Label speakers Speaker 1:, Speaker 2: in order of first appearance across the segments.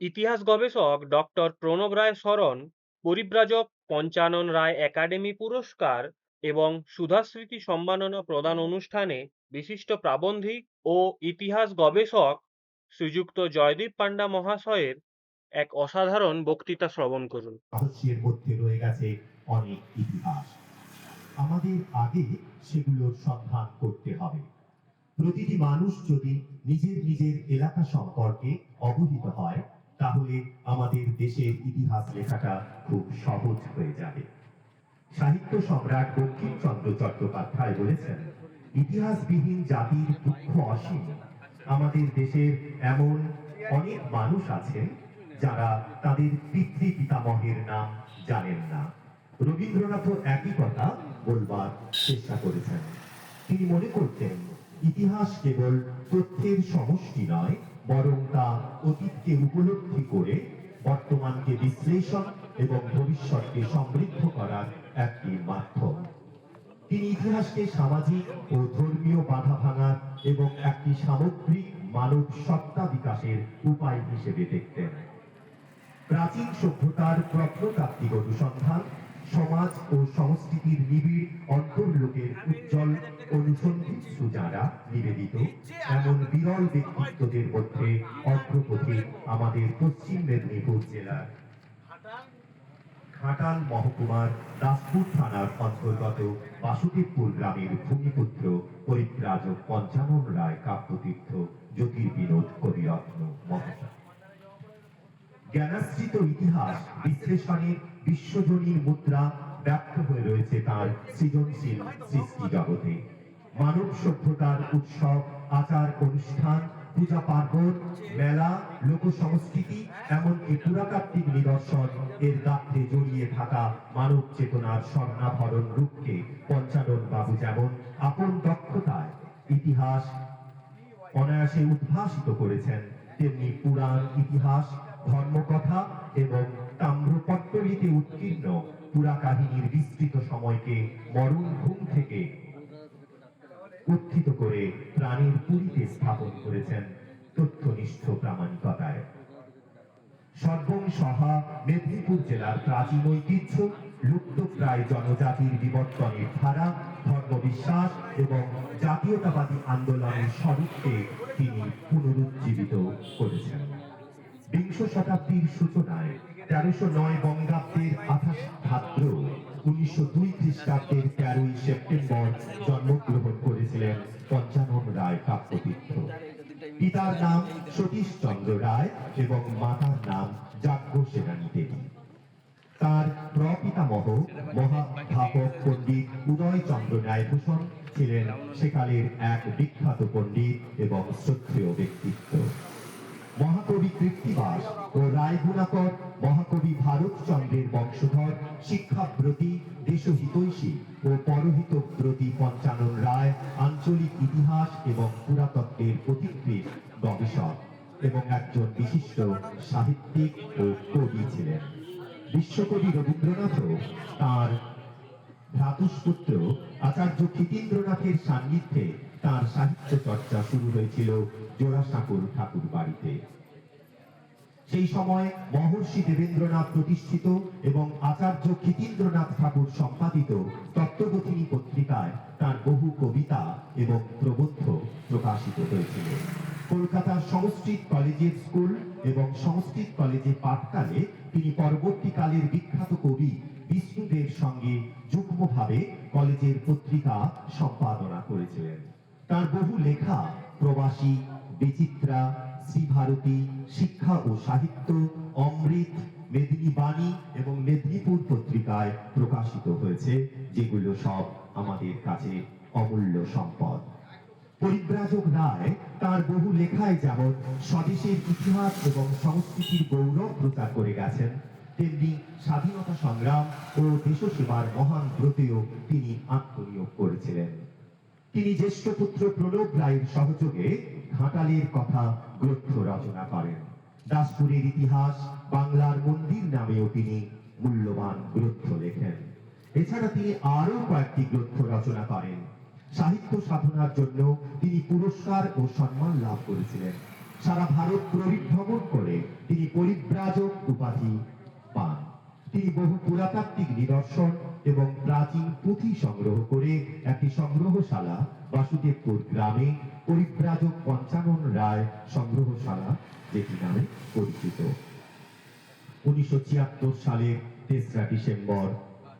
Speaker 1: ইতিহাস গবেষক ডক্টর প্রণব রায় শরণ, পরিব্রাজক পঞ্চানন রায় একাডেমি পুরস্কার এবং সুধাস্মৃতি সম্মাননা প্রদান অনুষ্ঠানে বিশিষ্ট প্রাবন্ধিক ও ইতিহাস গবেষক শ্রীযুক্ত জয়দীপ পান্ডা মহাশয়ের এক অসাধারণ বক্তৃতা শ্রবণ করুন।
Speaker 2: রহস্যের মধ্যে রয়ে গেছে অনেক ইতিহাস। আমাদের আগে সেগুলোর সন্ধান করতে হবে। প্রতিটি মানুষ যদি নিজের নিজের এলাকা সম্পর্কে অবহিত হয় তাহলে আমাদের দেশের ইতিহাস লেখাটা খুব সহজ হয়ে যাবে। সাহিত্য সম্রাট বঙ্কিমচন্দ্র চট্টোপাধ্যায় বলেছেন, ইতিহাসবিহীন জাতির দুঃখ অসীম। আমাদের দেশের এমন অনেক মানুষ আছেন যারা তাদের পিতৃ পিতামহের নাম জানেন না। রবীন্দ্রনাথও একই কথা বলবার চেষ্টা করেছেন। তিনি মনে করতেন, ইতিহাস কেবল তথ্যের সমষ্টি নয় বরং তা অতীতকে উপলব্ধি করে বর্তমানকে বিশ্লেষণ এবং ভবিষ্যৎকে সমৃদ্ধ করার একটি মাধ্যম। তিনি ইতিহাসকে সামাজিক ও ধর্মীয় বাধা ভাঙার এবং একটি সামগ্রিক মানব সত্তা বিকাশের উপায় হিসেবে দেখতেন। প্রাচীন সভ্যতার প্রত্নতাত্ত্বিক অনুসন্ধান সমাজ ও সংস্কৃতির নিবিড় অন্তর্লোকের উজ্জ্বল অনুসন্ধিৎসু যারা নিবেদিত এমন বিরল ব্যক্তিত্বদের মধ্যে অগ্রপথিক আমাদের পশ্চিম মেদিনীপুর জেলার ঘাটাল মহকুমার দাসপুর থানার অন্তর্গত বাসুদেবপুর গ্রামের ভূমিপুত্র পরিব্রাজক পঞ্চানন রায় কাব্যতীর্থ জ্যোতির্বিনোদ কবিরত্ন মহাশয়। জ্ঞানাশ্রিত ইতিহাস বিশ্লেষণে বিশ্বজনীন মুদ্রা ব্যক্ত হয়ে রয়েছে তার সৃজনশীল সৃষ্টি জগতে। মানব সভ্যতার উৎসব, আচার, অনুষ্ঠান, পূজা পার্বণ, মেলা, লোক সংস্কৃতি, এমনকি পুরাতাত্ত্বিক নিদর্শন এর গাত্রে জড়িয়ে থাকা মানব চেতনার স্বর্ণাভরণ রূপকে পঞ্চানন বাবু যেমন আপন দক্ষতায় ইতিহাস অনায়াসে উদ্ভাসিত করেছেন, তেমনি পুরাণ, ইতিহাস, ধর্মকথা এবং তাম্রপট্টলিতে উৎকীর্ণ পুরা কাহিনীর বিস্তৃত সময়কে মরণ ঘুম থেকে উত্থিত করে প্রাণীর পুরীতে স্থাপন করেছেন তথ্যনিষ্ঠ প্রামাণিকতায়। সর্বং সহা মেদিনীপুর জেলার প্রাচীন ঐতিহ্য লুপ্তপ্রায় জনজাতির বিবর্তনের ধারা ধর্মবিশ্বাস এবং জাতীয়তাবাদী আন্দোলনের স্বরূপকে তিনি পুনরুজ্জীবিত করেছেন। বিংশ শতাব্দীর সূচনায় তেরোশো নয় বঙ্গাব্দের আঠাশ ভাদ্র উনিশশো দুই খ্রিস্টাব্দের তেরোই সেপ্টেম্বর জন্মগ্রহণ করেছিলেন পঞ্চানন রায় কাব্যতীর্থ পিতার নাম সতীশ চন্দ্র রায় এবং মাতার নাম যাজ্ঞ সেনানী দেবী। তার প্রপিতামহ মহাধাপক পণ্ডিত উদয় চন্দ্র ন্যায়ভূষণ ছিলেন সেকালের এক বিখ্যাত পণ্ডিত এবং শ্রদ্ধেয় ব্যক্তিত্ব। মহাকবি কৃত্তিবাস ও রায়গুণাকর মহাকবি ভারতচন্দ্রের বংশধর শিক্ষাব্রতী দেশহিতৈষী ও পরহিতব্রতী পঞ্চানন রায় আঞ্চলিক ইতিহাস এবং পুরাতত্ত্বের পথিকৃৎ গবেষক এবং একজন বিশিষ্ট সাহিত্যিক ও কবি ছিলেন। বিশ্বকবি রবীন্দ্রনাথও তার ভ্রাতুষ্পুত্র আচার্য ক্ষিতীন্দ্রনাথের সান্নিধ্যে তার সাহিত্য চর্চা শুরু হয়েছিল জোড়াসাঁকুর ঠাকুর বাড়িতে। সেই সময় মহর্ষি দেবেন্দ্রনাথ প্রতিষ্ঠিত এবং আচার্য ক্ষিতীন্দ্রনাথ ঠাকুর সম্পাদিত তত্ত্ববোধিনী পত্রিকায় তার বহু কবিতা এবং প্রবন্ধ প্রকাশিত হয়েছিল। কলকাতার সংস্কৃত কলেজের স্কুল এবং সংস্কৃত কলেজে পাঠকালে তিনি পরবর্তীকালের বিখ্যাত কবি বিষ্ণুদের সঙ্গে যুগ্মভাবে কলেজের পত্রিকা সম্পাদনা করেছিলেন। তার বহু লেখা প্রবাসী বিচিত্রা, শ্রীভারতী, শিক্ষা ও সাহিত্য, অমৃত মেদিনী বাণী এবং মেদিনীপুর পত্রিকায় প্রকাশিত হয়েছে, যেগুলো সব আমাদের কাছে অমূল্য সম্পদ। পরিব্রাজক রায় তার বহু লেখায় যেমন স্বদেশের ইতিহাস এবং সংস্কৃতির গৌরব প্রচার করে গেছেন, তেমনি স্বাধীনতা সংগ্রাম ও দেশসেবার মহান ব্রতেও তিনি আত্মনিয়োগ করেছিলেন। তিনি জ্যেষ্ঠ পুত্র প্রণব রায়ের সহযোগে ঘাটালের কথা গ্রন্থ রচনা করেন। দাসপুরের ইতিহাস বাংলার মন্দির নামেও তিনি মূল্যবান গ্রন্থ লেখেন। এছাড়া তিনি আরও কয়েকটি গ্রন্থ রচনা করেন। সাহিত্য সাধনার জন্য তিনি পুরস্কার ও সম্মান লাভ করেছিলেন। সারা ভারত পরিভ্রমণ করে তিনি পরিব্রাজক উপাধি পান। তিনি বহু পুরাতাত্ত্বিক নিদর্শন এবং প্রাচীন পুঁথি সংগ্রহ করে একটি সংগ্রহশালা, বাসুদেবপুর গ্রামে পরিব্রাজক পঞ্চানন রায় সংগ্রহশালা, যেটি নামে পরিচিত। উনিশশো ছিয়াত্তর সালের তেসরা ডিসেম্বর,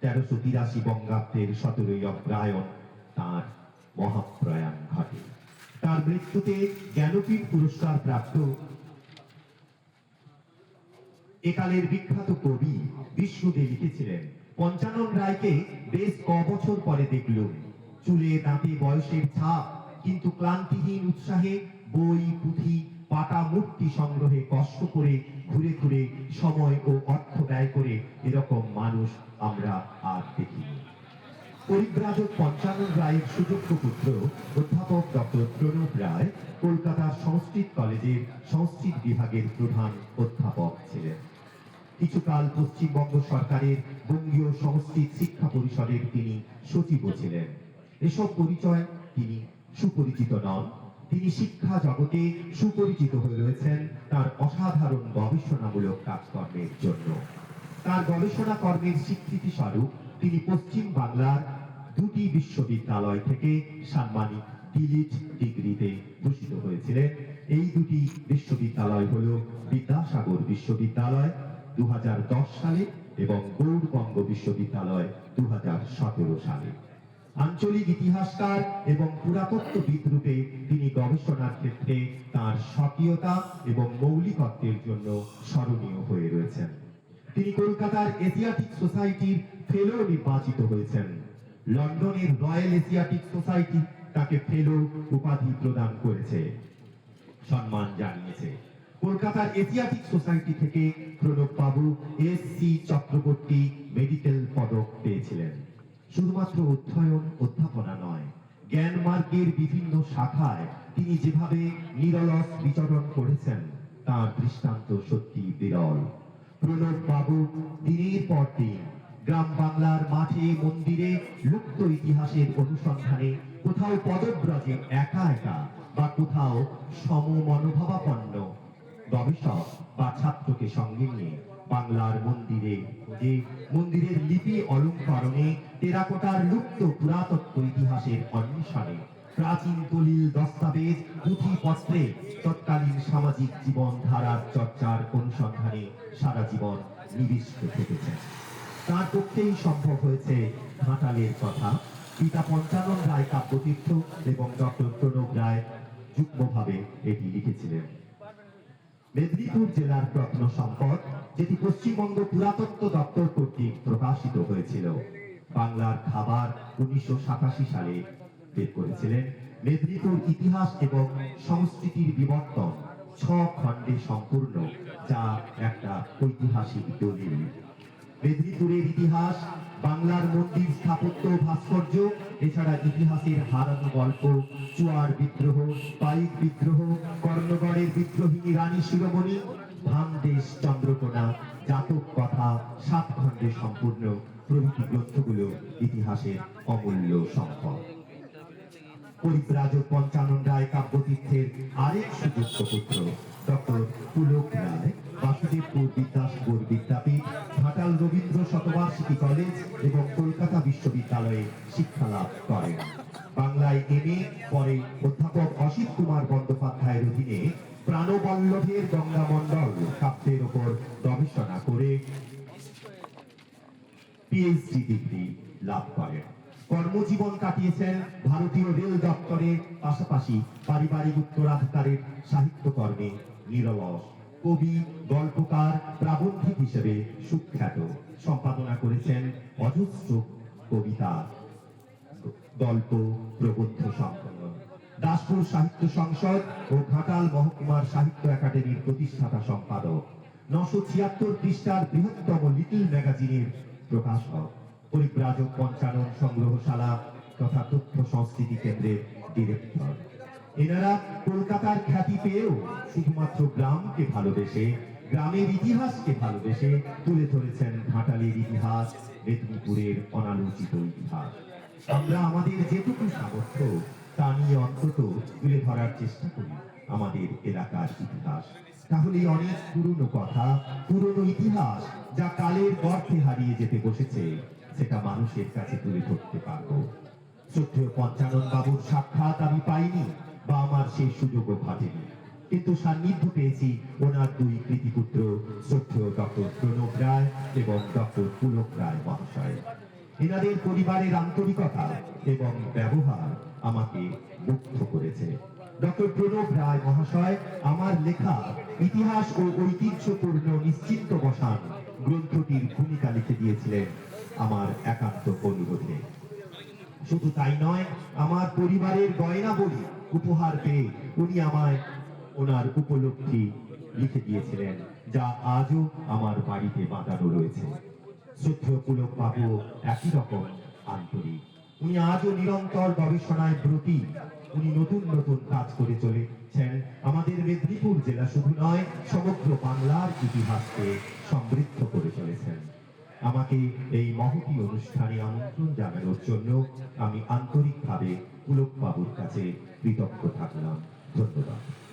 Speaker 2: তেরোশো তিরাশি বঙ্গাব্দের সতেরোই অগ্রায়ণ তার মহাপ্রয়াণ ঘটে। তার মৃত্যুতে জ্ঞানপীঠ পুরস্কার প্রাপ্ত একালের বিখ্যাত কবি বিষ্ণুদে লিখেছিলেন। পঞ্চানন রায়কে বেশ ক বছর পরে দেখলুম। চুলে দাঁতে বয়সের ছাপ, কিন্তু ক্লান্তিহীন উৎসাহে বই, পুঁথি পাতা মূর্তি সংগ্রহে কষ্ট করে ঘুরে ঘুরে সময় ও অর্থ ব্যয় করে এরকম মানুষ আমরা আর দেখিনি। পরিব্রাজক পঞ্চানন রায়ের সুযোগ্য পুত্র অধ্যাপক ডক্টর প্রণব রায় কলকাতার সংস্কৃত কলেজের সংস্কৃত বিভাগের প্রধান অধ্যাপক ছিলেন। কিছুকাল পশ্চিমবঙ্গ সরকারের বঙ্গীয় সংস্কৃত শিক্ষা পরিষদের তিনি সচিবও ছিলেন। এসব পরিচয় তিনি সুপরিচিত নন। তিনি শিক্ষা জগতে সুপরিচিত হয়ে রয়েছেন তার অসাধারণ গবেষণামূলক কাজকর্মের জন্য। তার গবেষণা কর্মের স্বীকৃতি স্বরূপ তিনি পশ্চিম বাংলার দুটি বিশ্ববিদ্যালয় থেকে সাম্মানিক ডিলিট ডিগ্রিতে ভূষিত হয়েছিলেন। এই দুটি বিশ্ববিদ্যালয় হল বিদ্যাসাগর বিশ্ববিদ্যালয় দু হাজার দশ সালে এবং গৌড়বঙ্গ বিশ্ববিদ্যালয় দু হাজার সতেরো সালে। আঞ্চলিক ইতিহাসকার এবং পুরাতত্ত্ববিদ রূপে তিনি গবেষণার ক্ষেত্রে তার স্বকীয়তা এবং মৌলিকত্বের জন্য স্মরণীয় হয়ে রয়েছেন। তিনি কলকাতার এশিয়াটিক সোসাইটির ফেলো নির্বাচিত হয়েছেন। লন্ডনের রয়্যাল এশিয়াটিক সোসাইটি তাকে ফেলো উপাধি প্রদান করেছে। সম্মান জানিয়েছে। কলকাতার এশিয়াটিক সোসাইটি থেকে প্রণব বাবু এস সি চক্রবর্তী মেডিকেল পদক পেয়েছিলেন। শুধুমাত্র অধ্যয়ন, অধ্যাপনা নয়, জ্ঞান মার্গের বিভিন্ন শাখায় তিনি যেভাবে নিরলস বিচরণ করেছেন, তার দৃষ্টান্ত সত্যি বিরল। প্রণব বাবু দিনের পর দিন গ্রাম বাংলার মাঠে, মন্দিরে, লুপ্ত ইতিহাসের অনুসন্ধানে কোথাও পদব্রজে একা একা বা কোথাও সম মনোভাবাপন্ন গবেষক বা ছাত্রকে সঙ্গে নিয়ে বাংলার মন্দিরে যে মন্দিরের লিপি অলঙ্করণে টেরাকোটার লুপ্ত পুরাতত্ত্ব ইতিহাসের অন্বেষণে প্রাচীন দলিল দস্তাবেজ, পুঁথিপত্রে তৎকালীন সামাজিক জীবন ধারার চর্চার অনুসন্ধানে সারা জীবন নিবিষ্ট থেকেছেন তার পক্ষেই সম্ভব হয়েছে ঘাটালের কথা। পিতা পঞ্চানন রায় কাব্যতীর্থ এবং ডক্টর প্রণব রায় যুগ্মভাবে এটি লিখেছিলেন। মেদিনীপুর জেলার প্রত্ন সম্পদ, যেটি পশ্চিমবঙ্গ পুরাতত্ত্ব দপ্তর কর্তৃক প্রকাশিত হয়েছিল। বাংলার খাবার উনিশশো সাতাশি সালে বের করেছিলেন। মেদিনীপুর ইতিহাস এবং সংস্কৃতির বিবর্তন ছ খণ্ডে সম্পূর্ণ, যা একটা ঐতিহাসিক দলিল। মেদিনীপুরের ইতিহাস বাংলার মন্দির স্থাপত্য ভাস্কর্য, এছাড়া ইতিহাসের হারানো গল্প, চুয়ার বিদ্রোহ, পাইক বিদ্রোহ, কর্ণগড়ের বিদ্রোহিনী রানী শিরোমণি ভামদেশ চন্দ্রকোনা, জাতক কথা সাত খণ্ডে সম্পূর্ণ। প্রভৃতি গ্রন্থগুলো ইতিহাসের অমূল্য সম্পদ। পরিব্রাজক পঞ্চানন রায় কাব্যতীর্থের আরেক সুযুক্ত পুত্র। ডক্টর পুলক রায় বাসুদেবপুর বিদ্যাসাগর বিদ্যাপীঠ ঘাটাল রবীন্দ্র শতবার্ষিকী কলেজ এবং কলকাতা বিশ্ববিদ্যালয়ে শিক্ষা লাভ করেন। বাংলায় এমএ পরে অধ্যাপক অসিত কুমার বন্দ্যোপাধ্যায়ের অধীনে প্রাণবল্লভের গঙ্গা মণ্ডল কাব্যের ওপর গবেষণা করে পিএইচডি ডিগ্রি লাভ করেন। কর্মজীবন কাটিয়েছেন ভারতীয় রেল দপ্তরে পাশাপাশি পারিবারিক উত্তরাধিকারের সাহিত্যকর্মে নিরলস। কবি, গল্পকার, প্রাবন্ধিক হিসেবে সুখ্যাত। সম্পাদনা করেছেন অজস্র কবিতা। গল্প, প্রবন্ধ সংকলন দাসপুর সাহিত্য সংসদ ও ঘাটাল মহকুমার সাহিত্য একাডেমির প্রতিষ্ঠাতা সম্পাদক। নশো ছিয়াত্তর পৃষ্ঠার বৃহত্তম লিটল ম্যাগাজিনের প্রকাশক। পরিব্রাজক পঞ্চানন সংগ্রহশালা তথা তথ্য সংস্কৃতি কেন্দ্রের ডিরেক্টর। এনারা কলকাতার খ্যাতি পেয়েও শুধুমাত্র গ্রামকে ভালোবেসে, গ্রামের ইতিহাসকে ভালোবেসে তুলে ধরেছেন ঘাটালের ইতিহাস, মেদিনীপুরের অনালোচিত ইতিহাস। আমরা আমাদের যেটুকু সামর্থ্য, তা নিয়ে অন্তত তুলে ধরার চেষ্টা করি আমাদের এলাকার ইতিহাস। তাহলে অনেক পুরনো কথা, পুরনো ইতিহাস যা কালের গর্ভে হারিয়ে যেতে বসেছে, সেটা মানুষের কাছে তুলে ধরতে পারব। শ্রদ্ধেয় পঞ্চানন বাবুর সাক্ষাৎ আমি পাইনি বা আমার সেই সুযোগও ঘটেনি। কিন্তু সান্নিধ্য পেয়েছি ওনার দুই কৃতিপুত্র, শ্রদ্ধেয় ডক্টর প্রণব রায় এবং ডক্টর পুলক রায় মহাশয়। এনাদের পরিবারের আন্তরিকতা এবং ব্যবহার আমাকে মুগ্ধ করেছে। ডক্টর প্রণব রায় মহাশয়, আমার লেখা ইতিহাস ও ঐতিহ্যপূর্ণ নিশ্চিন্ত বসান গ্রন্থটির ভূমিকা লিখে দিয়েছিলেন আমার একান্ত অনুরোধে। শুধু তাই নয়, আমার পরিবারের গয়না বলি উপহার পেয়ে উনি আমায় ওনার উপলব্ধি লিখে দিয়েছিলেন, যা আজও আমার বাড়িতে বাঁধানো রয়েছে। শ্রদ্ধেয় বাবু একই রকম আন্তরিক। উনি আজও নিরন্তর গবেষণায় ব্রতী। উনি নতুন নতুন কাজ করে চলেছেন। আমাদের মেদিনীপুর জেলা শুধু নয়, সমগ্র বাংলার ইতিহাসকে সমৃদ্ধ করে চলেছেন। আমাকে এই মহতি অনুষ্ঠানে আমন্ত্রণ জানানোর জন্য আমি আন্তরিকভাবে পুলক বাবুর কাছে কৃতজ্ঞ থাকলাম। ধন্যবাদ।